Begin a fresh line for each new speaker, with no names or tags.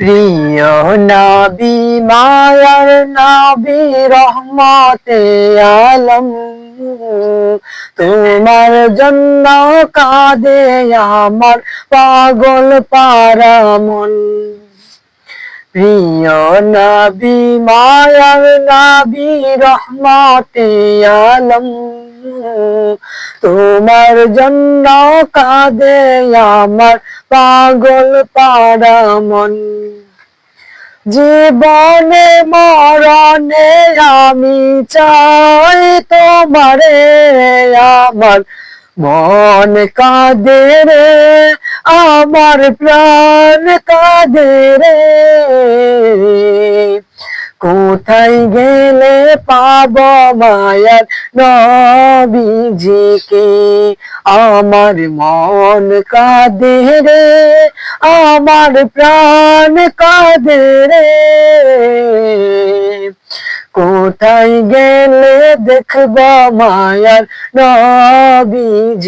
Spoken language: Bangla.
প্রিয় নবী, মায়ার নবী, রহমতে আলম। তোমার জন্য কাঁদে আমার পাগল পারা প্রিয় নবী, মায়ার নবী, রহমতে আলম। তোমার জন্য কাঁদে আমার পাগল পারা মন। জীবনে মরণে আমি চাই তোমারে আমার। মন কাঁদে রে, আমার প্রাণ কাঁদে রে। কোথায় গেলে পাব মায়ার নবীজিকে আমার মন কাঁদে রে আমার প্রাণ কাঁদে রে কোথায় গেলে দেখব মায়ার নবীজিকে